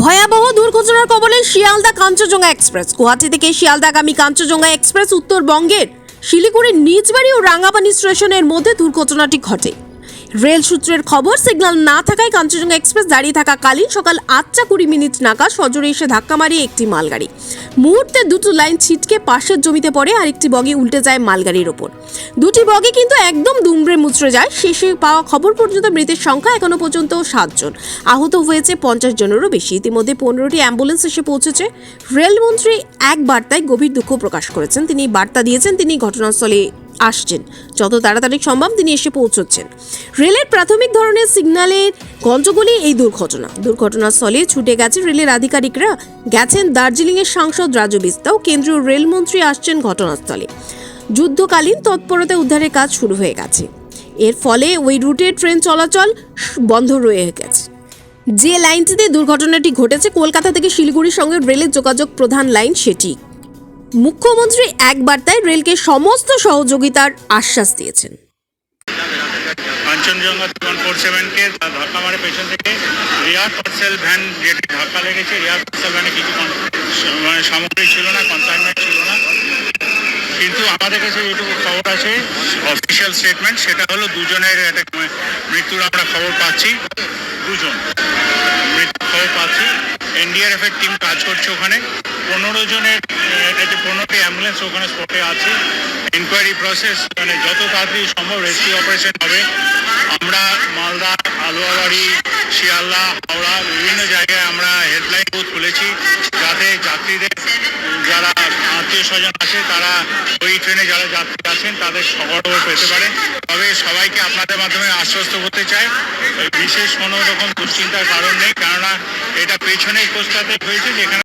ভয়াবহ দুর্ঘটনার কবলে শিয়ালদা কাঞ্চনজঙ্ঘা এক্সপ্রেস। গুয়াহাটি থেকে শিয়ালদাগামী কাঞ্চনজঙ্ঘা এক্সপ্রেস উত্তরবঙ্গের শিলিগুড়ির নিজবাড়ি ও রাঙাবানি স্টেশনের মধ্যে দুর্ঘটনাটি ঘটে। রেল সূত্রের খবর, সিগন্যাল না থাকায় কাঞ্চনজঙ্ঘা এক্সপ্রেস দাঁড়িয়ে থাকা কালীন সকাল আটটা কুড়ি মিনিট নাগাদ সজোরে এসে ধাক্কা মারিয়ে একটি মালগাড়ি। মুহূর্তে দুটো লাইন ছিটকে পাশের জমিতে পড়ে আর একটি বগি উল্টে যায় মালগাড়ির ওপর। দুটি বগি কিন্তু একদম দুমড়ে মুচড়ে যায়। শেষে পাওয়া খবর পর্যন্ত মৃতের সংখ্যা এখনও পর্যন্ত সাতজন। আহত হয়েছে পঞ্চাশ জনেরও বেশি। ইতিমধ্যে পনেরোটি অ্যাম্বুলেন্স এসে পৌঁছেছে। রেলমন্ত্রী এক বার্তায় গভীর দুঃখ প্রকাশ করেছেন। তিনি বার্তা দিয়েছেন, তিনি ঘটনাস্থলে আসছেন। যত তাড়াতাড়ি সম্ভব তিনি এসে পৌঁছচ্ছেন। রেলের প্রাথমিক ধরনের সিগন্যালের গঞ্জগুলি এই দুর্ঘটনা। দুর্ঘটনাস্থলে ছুটে গেছে রেলের আধিকারিকরা। গেছেন দার্জিলিংয়ের সাংসদ রাজু বিস্তাও। কেন্দ্রীয় রেলমন্ত্রী আসছেন ঘটনাস্থলে। যুদ্ধকালীন তৎপরতা উদ্ধারের কাজ শুরু হয়ে গেছে। এর ফলে ওই রুটে ট্রেন চলাচল বন্ধ রয়ে গেছে। যে লাইনটিতে দুর্ঘটনাটি ঘটেছে, কলকাতা থেকে শিলিগুড়ির সঙ্গে রেলের যোগাযোগ প্রধান লাইন সেটি। মুখ্যমন্ত্রী এক বার্তায় রেলকে সমস্ত সহযোগিতার আশ্বাস দিয়েছেন। কাঞ্চনজঙ্ঘা ওয়ান ফোর সেভেনকে ধাক্কা মারে পেছন থেকে। রিয়ার পার্সেল ভ্যান যেটি ধাক্কা লেগেছে রিয়ার পার্সেল ভ্যানে কিছু মানে সামগ্রী ছিল না কনসাইনমেন্ট ছিল না। কিন্তু আমাদের কাছে যেটুকু খবর আছে অফিসিয়াল স্টেটমেন্ট সেটা হলো দুজনের একটা মৃত্যুর আমরা খবর পাচ্ছি। দুজন মৃত্যুর খবর পাচ্ছি। এনডিআরএফ এর টিম কাজ করছে ওখানে। পনেরো জনের একটা পনেরোটি অ্যাম্বুলেন্স ওখানে স্পটে আছে। ইনকোয়ারি প্রসেস মানে যত তাড়াতাড়ি সম্ভব রেস্কিউ অপারেশন হবে। আমরা মালদা, আলোয়াবাড়ি, শিয়ালদা, হাওড়া বিভিন্ন জায়গায় আমরা হেল্পলাইন বুথ খুলেছি যাতে যাত্রীদের, যারা আত্মীয় স্বজন আছে তারা ওই ট্রেনে যারা যাত্রী আছেন তাদের খবর পেতে পারে তবে সবাইকে আপনাদের মাধ্যমে আশ্বস্ত করতে চাই। বিশেষ কোনো রকম দুশ্চিন্তার কারণ নেই, কেননা এটা পেছনের কোচটাতে হয়েছে যেখানে